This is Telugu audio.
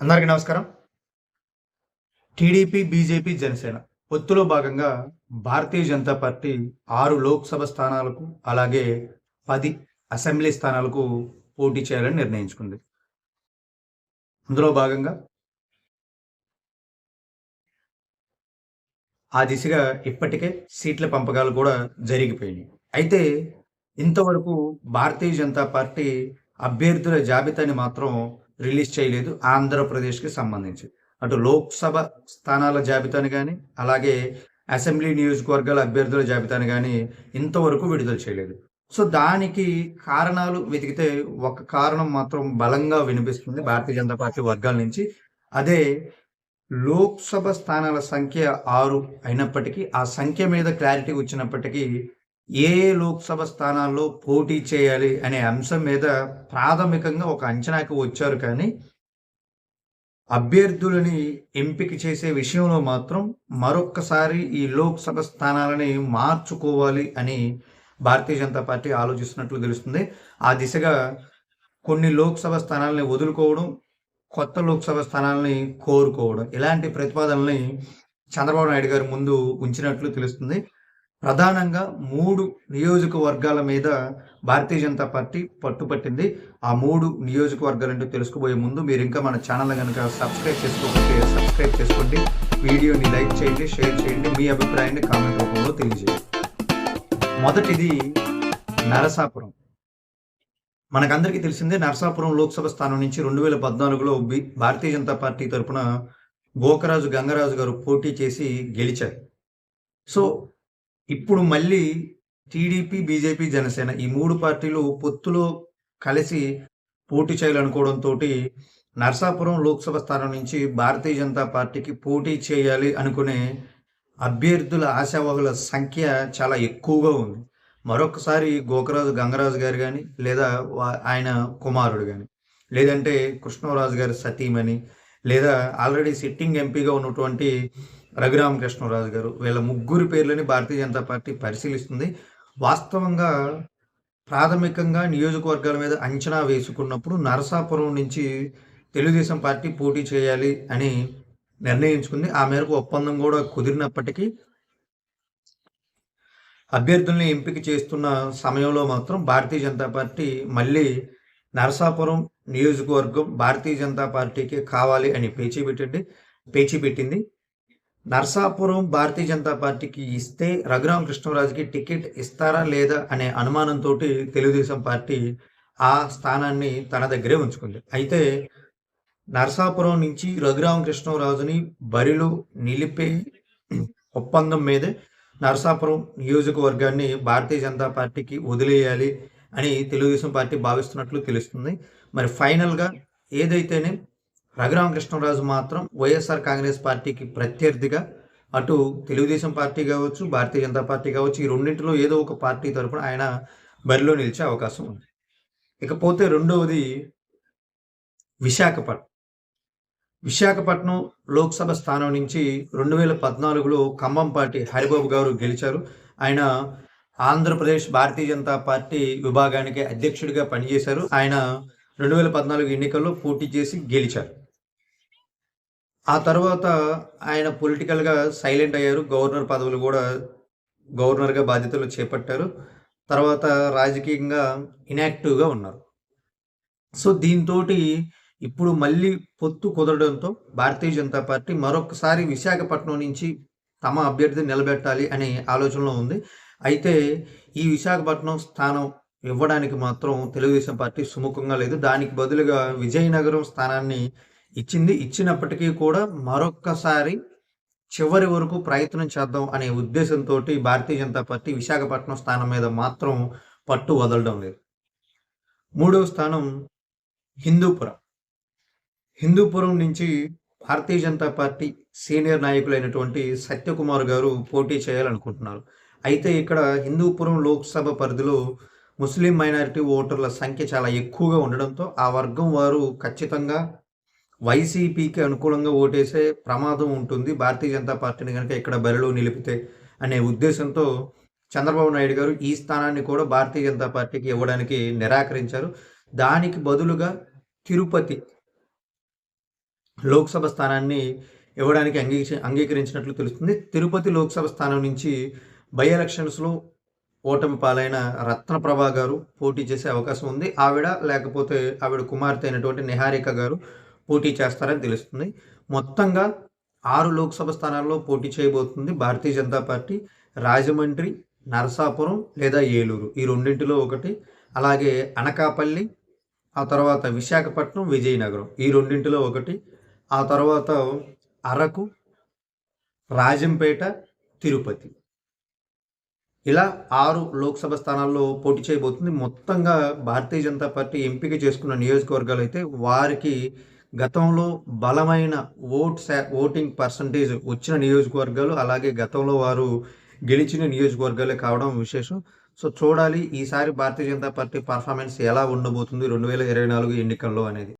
అందరికీ నమస్కారం. టీడీపీ బీజేపీ జనసేన పొత్తులో భాగంగా భారతీయ జనతా పార్టీ ఆరు లోక్సభ స్థానాలకు అలాగే పది అసెంబ్లీ స్థానాలకు పోటీ చేయాలని నిర్ణయించుకుంది. అందులో భాగంగా ఆ దిశగా ఇప్పటికే సీట్ల పంపకాలు కూడా జరిగిపోయినాయి. అయితే ఇంతవరకు భారతీయ జనతా పార్టీ అభ్యర్థుల జాబితాని మాత్రం రిలీజ్ చేయలేదు ఆంధ్రప్రదేశ్కి సంబంధించి. అటు లోక్సభ స్థానాల జాబితాను కానీ అలాగే అసెంబ్లీ నియోజకవర్గాల అభ్యర్థుల జాబితాను కానీ ఇంతవరకు విడుదల చేయలేదు. సో దానికి కారణాలు వెతికితే ఒక కారణం మాత్రం బలంగా వినిపిస్తుంది భారతీయ జనతా పార్టీ వర్గాల నుంచి. అదే లోక్సభ స్థానాల సంఖ్య ఆరు అయినప్పటికీ ఆ సంఖ్య మీద క్లారిటీ వచ్చినప్పటికీ ఏ ఏ లోక్సభ స్థానాల్లో పోటీ చేయాలి అనే అంశం మీద ప్రాథమికంగా ఒక అంచనాకి వచ్చారు కానీ అభ్యర్థులని ఎంపిక చేసే విషయంలో మాత్రం మరొక్కసారి ఈ లోక్సభ స్థానాలని మార్చుకోవాలి అని భారతీయ జనతా పార్టీ ఆలోచిస్తున్నట్లు తెలుస్తుంది. ఆ దిశగా కొన్ని లోక్సభ స్థానాలని వదులుకోవడం కొత్త లోక్సభ స్థానాలని కోరుకోవడం ఇలాంటి ప్రతిపాదనల్ని చంద్రబాబు నాయుడు గారు ముందు ఉంచినట్లు తెలుస్తుంది. ప్రధానంగా మూడు నియోజకవర్గాల మీద భారతీయ జనతా పార్టీ పట్టుపట్టింది. ఆ మూడు నియోజకవర్గాలంటూ తెలుసుకోబోయే ముందు మీరు ఇంకా మన ఛానల్ కనుక సబ్స్క్రైబ్ చేసుకోకపోతే సబ్స్క్రైబ్ చేసుకోండి. వీడియోని లైక్ చేయండి షేర్ చేయండి మీ అభిప్రాయాన్ని కామెంట్ రూపంలో తెలియజేయండి. మొదటిది నరసాపురం. మనకందరికీ తెలిసిందే నరసాపురం లోక్సభ స్థానం నుంచి రెండు వేల పద్నాలుగులో బి భారతీయ జనతా పార్టీ తరఫున గోకరాజు గంగరాజు గారు పోటీ చేసి గెలిచారు. సో ఇప్పుడు మళ్ళీ టీడీపీ బీజేపీ జనసేన ఈ మూడు పార్టీలు పొత్తులో కలిసి పోటీ చేయాలనుకోవడంతో నర్సాపురం లోక్సభ స్థానం నుంచి భారతీయ జనతా పార్టీకి పోటీ చేయాలి అనుకునే అభ్యర్థుల ఆశావాహుల సంఖ్య చాలా ఎక్కువగా ఉంది. మరొకసారి గోకరాజు గంగరాజు గారు కానీ లేదా ఆయన కుమారుడు కానీ లేదంటే కృష్ణరాజు గారి సతీమణి లేదా ఆల్రెడీ సిట్టింగ్ ఎంపీగా ఉన్నటువంటి రఘురామకృష్ణరాజు గారు వీళ్ళ ముగ్గురు పేర్లని భారతీయ జనతా పార్టీ పరిశీలిస్తుంది. వాస్తవంగా ప్రాథమికంగా నియోజకవర్గాల మీద అంచనా వేసుకున్నప్పుడు నరసాపురం నుంచి తెలుగుదేశం పార్టీ పోటీ చేయాలి అని నిర్ణయించుకుంది. ఆ మేరకు ఒప్పందం కూడా కుదిరినప్పటికీ అభ్యర్థుల్ని ఎంపిక చేస్తున్న సమయంలో మాత్రం భారతీయ జనతా పార్టీ మళ్ళీ నరసాపురం నియోజకవర్గం భారతీయ జనతా పార్టీకి కావాలి అని పేచీ పెట్టండి పేచీ పెట్టింది. నర్సాపురం భారతీయ జనతా పార్టీకి ఇస్తే రఘురామ కృష్ణరాజుకి టికెట్ ఇస్తారా లేదా అనే అనుమానంతో తెలుగుదేశం పార్టీ ఆ స్థానాన్ని తన దగ్గరే ఉంచుకుంది. అయితే నర్సాపురం నుంచి రఘురామ కృష్ణరాజుని బరిలో నిలిపే ఒప్పందం మీదే నరసాపురం నియోజకవర్గాన్ని భారతీయ జనతా పార్టీకి వదిలేయాలి అని తెలుగుదేశం పార్టీ భావిస్తున్నట్లు తెలుస్తుంది. మరి ఫైనల్గా ఏదైతేనే రఘురామకృష్ణరాజు మాత్రం వైఎస్ఆర్ కాంగ్రెస్ పార్టీకి ప్రత్యర్థిగా అటు తెలుగుదేశం పార్టీ కావచ్చు భారతీయ జనతా పార్టీ కావచ్చు ఈ రెండింటిలో ఏదో ఒక పార్టీ తరఫున ఆయన బరిలో నిలిచే అవకాశం ఉంది. ఇకపోతే రెండవది విశాఖపట్నం. విశాఖపట్నం లోక్సభ స్థానం నుంచి రెండు వేల పద్నాలుగులో ఖమ్మం పార్టీ హరిబాబు గారు గెలిచారు. ఆయన ఆంధ్రప్రదేశ్ భారతీయ జనతా పార్టీ విభాగానికి అధ్యక్షుడిగా పనిచేశారు. ఆయన రెండు వేల పద్నాలుగు ఎన్నికల్లో పోటీ చేసి గెలిచారు. ఆ తర్వాత ఆయన పొలిటికల్గా సైలెంట్ అయ్యారు. గవర్నర్ పదవులు కూడా గవర్నర్గా బాధ్యతలు చేపట్టారు. తర్వాత రాజకీయంగా ఇనాక్టివ్గా ఉన్నారు. సో దీంతో ఇప్పుడు మళ్ళీ పొత్తు కుదరడంతో భారతీయ జనతా పార్టీ మరొకసారి విశాఖపట్నం నుంచి తమ అభ్యర్థి నిలబెట్టాలి అనే ఆలోచనలో ఉంది. అయితే ఈ విశాఖపట్నం స్థానం ఇవ్వడానికి మాత్రం తెలుగుదేశం పార్టీ సుముఖంగా లేదు. దానికి బదులుగా విజయనగరం స్థానాన్ని ఇచ్చింది ఇచ్చినప్పటికీ కూడా మరొక్కసారి చివరి వరకు ప్రయత్నం చేద్దాం అనే ఉద్దేశంతో భారతీయ జనతా పార్టీ విశాఖపట్నం స్థానం మీద మాత్రం పట్టు వదలడం లేదు. మూడవ స్థానం హిందూపురం. హిందూపురం నుంచి భారతీయ జనతా పార్టీ సీనియర్ నాయకులైనటువంటి సత్యకుమార్ గారు పోటీ చేయాలనుకుంటున్నారు. అయితే ఇక్కడ హిందూపురం లోక్సభ పరిధిలో ముస్లిం మైనారిటీ ఓటర్ల సంఖ్య చాలా ఎక్కువగా ఉండడంతో ఆ వర్గం వారు ఖచ్చితంగా వైసీపీకి అనుకూలంగా ఓటేసే ప్రమాదం ఉంటుంది. భారతీయ జనతా పార్టీని కనుక ఇక్కడ బరిలో నిలిపితే అనే ఉద్దేశంతో చంద్రబాబు నాయుడు గారు ఈ స్థానాన్ని కూడా భారతీయ జనతా పార్టీకి ఇవ్వడానికి నిరాకరించారు. దానికి బదులుగా తిరుపతి లోక్సభ స్థానాన్ని ఇవ్వడానికి అంగీకరి అంగీకరించినట్లు తెలుస్తుంది. తిరుపతి లోక్సభ స్థానం నుంచి బై ఎలక్షన్స్లో ఓటమి పాలైన రత్నప్రభా గారు పోటీ చేసే అవకాశం ఉంది. ఆవిడ లేకపోతే ఆవిడ కుమార్తె అయినటువంటి నిహారిక గారు పోటీ చేస్తారని తెలుస్తుంది. మొత్తంగా ఆరు లోక్సభ స్థానాల్లో పోటీ చేయబోతుంది భారతీయ జనతా పార్టీ రాజమండ్రి నరసాపురం లేదా ఏలూరు. ఈ రెండింటిలో ఒకటి. అలాగే అనకాపల్లి ఆ తర్వాత విశాఖపట్నం విజయనగరం. ఈ రెండింటిలో ఒకటి. ఆ తర్వాత అరకు రాజంపేట తిరుపతి. ఇలా ఆరు లోక్సభ స్థానాల్లో పోటీ చేయబోతుంది. మొత్తంగా భారతీయ జనతా పార్టీ ఎంపిక చేసుకున్న నియోజకవర్గాలు అయితే వారికి గతంలో బలమైన ఓట్ శా ఓటింగ్ పర్సంటేజ్ వచ్చిన నియోజకవర్గాలు అలాగే గతంలో వారు గెలిచిన నియోజకవర్గాలే కావడం విశేషం. సో చూడాలి ఈసారి భారతీయ జనతా పార్టీ పర్ఫార్మెన్స్ ఎలా ఉండబోతుంది రెండు వేల ఇరవై నాలుగు ఎన్నికల్లో అనేది.